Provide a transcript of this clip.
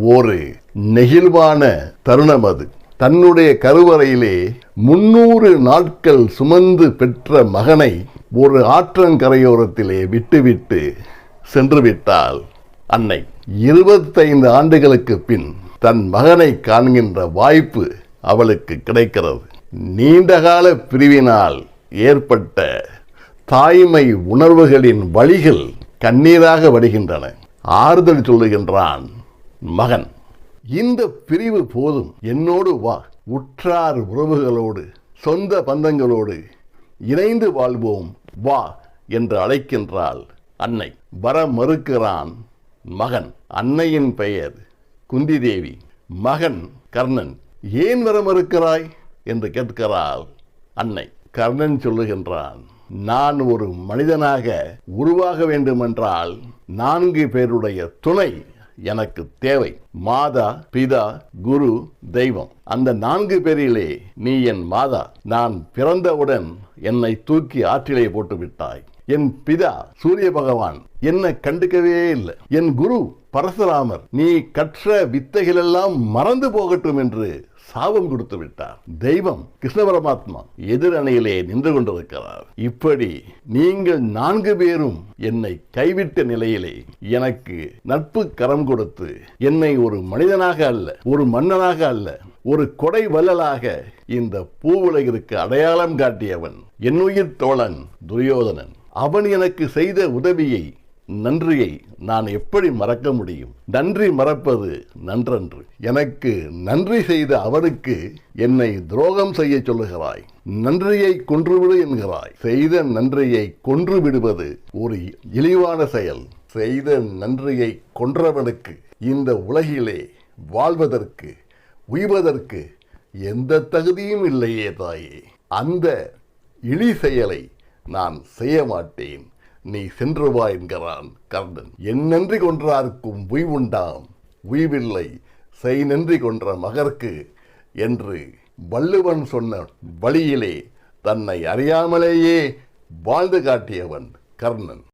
ஒரு நெகிழ்வான தருணம் அது. தன்னுடைய கருவறையிலே முன்னூறு நாட்கள் சுமந்து பெற்ற மகனை ஒரு ஆற்றங்கரையோரத்திலே விட்டுவிட்டு சென்று விட்டால் அன்னை இருபத்தைந்து ஆண்டுகளுக்கு பின் தன் மகனை காண்கின்ற வாய்ப்பு அவளுக்கு கிடைக்கிறது. நீண்டகால பிரிவினால் ஏற்பட்ட தாய்மை உணர்வுகளின் வழிகள் கண்ணீராக வடிகின்றன. ஆறுதல் சொல்லுகின்றான் மகன். இந்த பிரிவு போதும். என்னோடு வா. உற்றார் உறவுகளோடு சொந்த பந்தங்களோடு இணைந்து வாழ்வோம். வா என்று அழைக்கின்றாள் அன்னை. வர மறுக்கிறான் மகன். அன்னையின் பெயர் குந்தி தேவி மகன் கர்ணன். ஏன் வர மறுக்கிறாய்? என்று கேட்கிறாள் அன்னை. கர்ணன் சொல்லுகின்றான் நான் ஒரு மனிதனாக உருவாக வேண்டுமென்றால் நான்கு பேருடைய துணை எனக்கு தேவை. மாதா பிதா குரு தெய்வம். அந்த நான்கு பேரிலே நீ என் மாதா. நான் பிறந்தவுடன் என்னை தூக்கி ஆற்றிலே போட்டு விட்டாய் என் பிதா சூரிய பகவான் என்னை கண்டுக்கவே இல்லை. என் குரு பரசுராமர் நீ கற்ற வித்தைகளெல்லாம் மறந்து போகட்டும் என்று சாபம் கொடுத்து விட்டார். தெய்வம் கிருஷ்ண பரமாத்மா எதிர் அணையிலே நின்று கொண்டிருக்கிறார். இப்படி நீங்கள் நான்கு பேரும் என்னை கைவிட்ட நிலையிலே எனக்கு நட்பு கரம் கொடுத்து என்னை ஒரு மனிதனாக அல்ல ஒரு மன்னனாக அல்ல ஒரு கொடை வள்ளலாக இந்த பூவுலகிற்கு அடையாளம் காட்டியவன் என்னுயிர் தோழன் துரியோதனன். அவன் எனக்கு செய்த உதவியை நன்றியை நான் எப்படி மறக்க முடியும்? நன்றி மறப்பது நன்றன்று. எனக்கு நன்றி செய்த அவனுக்கு என்னை துரோகம் செய்ய சொல்லுகிறாய். நன்றியை கொன்றுவிடு என்கிறாய். செய்த நன்றியை கொன்று விடுவது ஒரு இழிவான செயல். செய்த நன்றியை கொன்றவனுக்கு இந்த உலகிலே வாழ்வதற்கு உய்வதற்கு எந்த தகுதியும் இல்லையே தாயே. அந்த இழி செயலை நான் செய்ய மாட்டேன். நீ சென்று வா என்கிறான் கர்ணன். என் நன்றி கொன்றாருக்கும் உய்வுண்டாம். உய்வில்லை செய் நன்றி கொன்ற மகர்க்கு என்று வள்ளுவன் சொன்ன வழியிலே தன்னை அறியாமலேயே வாழ்ந்து காட்டியவன் கர்ணன்.